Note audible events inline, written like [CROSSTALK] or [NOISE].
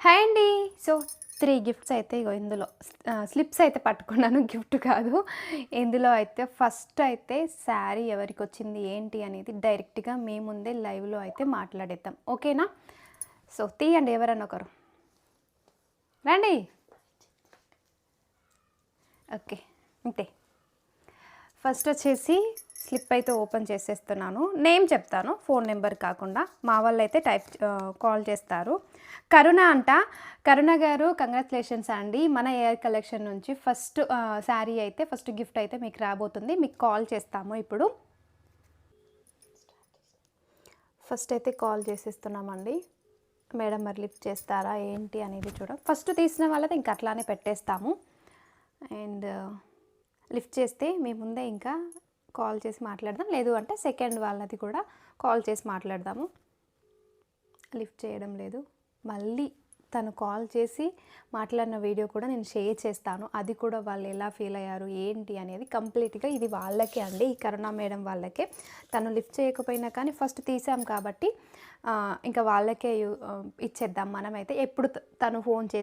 Hi అండి. So three gifts అయితే ఇగో ఇందులో. స్లిప్స్ అయితే పట్టుకున్నాను. [LAUGHS] గిఫ్ట్ కాదు. ఇందులో అయితే ఫస్ట్ అయితే శారీ ఎవరికి వచ్చింది ఏంటి అనేది డైరెక్ట్గా మేముందే లైవ్లో అయితే మాట్లాడేద్దాం. ఓకేనా? సో తీయండి ఎవరన్నా ఒకరు. రండి. ఓకే. అంతే ఫస్ట్ వచ్చేసి స్లిప్ అయితే ఓపెన్ చేసేస్తున్నాను. నేమ్ చెప్తాను ఫోన్ నెంబర్ కాకుండా. మా వాళ్ళు అయితే టైప్ కాల్ చేస్తారు. కరుణ అంట. కరుణ గారు కంగ్రాచులేషన్స్ అండి. మన ఎయిర్ కలెక్షన్ నుంచి ఫస్ట్ శారీ అయితే ఫస్ట్ గిఫ్ట్ అయితే మీకు రాబోతుంది. మీకు కాల్ చేస్తాము ఇప్పుడు. ఫస్ట్ అయితే కాల్ చేసేస్తున్నామండి. మేడం మరి లిఫ్ట్ చేస్తారా ఏంటి అనేది చూడ. ఫస్ట్ తీసిన వాళ్ళది ఇంకా అట్లానే పెట్టేస్తాము. అండ్ లిఫ్ట్ చేస్తే మీ ముందే ఇంకా కాల్ చేసి మాట్లాడదాం. లేదు అంటే సెకండ్ వాళ్ళది కూడా కాల్ చేసి మాట్లాడదాము. లిఫ్ట్ చేయడం లేదు. మళ్ళీ తను కాల్ చేసి మాట్లాడిన వీడియో కూడా నేను షేర్ చేస్తాను. అది కూడా వాళ్ళు ఎలా ఫీల్ అయ్యారు ఏంటి అనేది కంప్లీట్గా ఇది వాళ్ళకే అండి. ఈ కరుణా మేడం వాళ్ళకే. తను లిఫ్ట్ చేయకపోయినా కానీ ఫస్ట్ తీసాం కాబట్టి ఇంకా వాళ్ళకే ఇచ్చేద్దాం మనమైతే. ఎప్పుడు తను ఫోన్ చేసి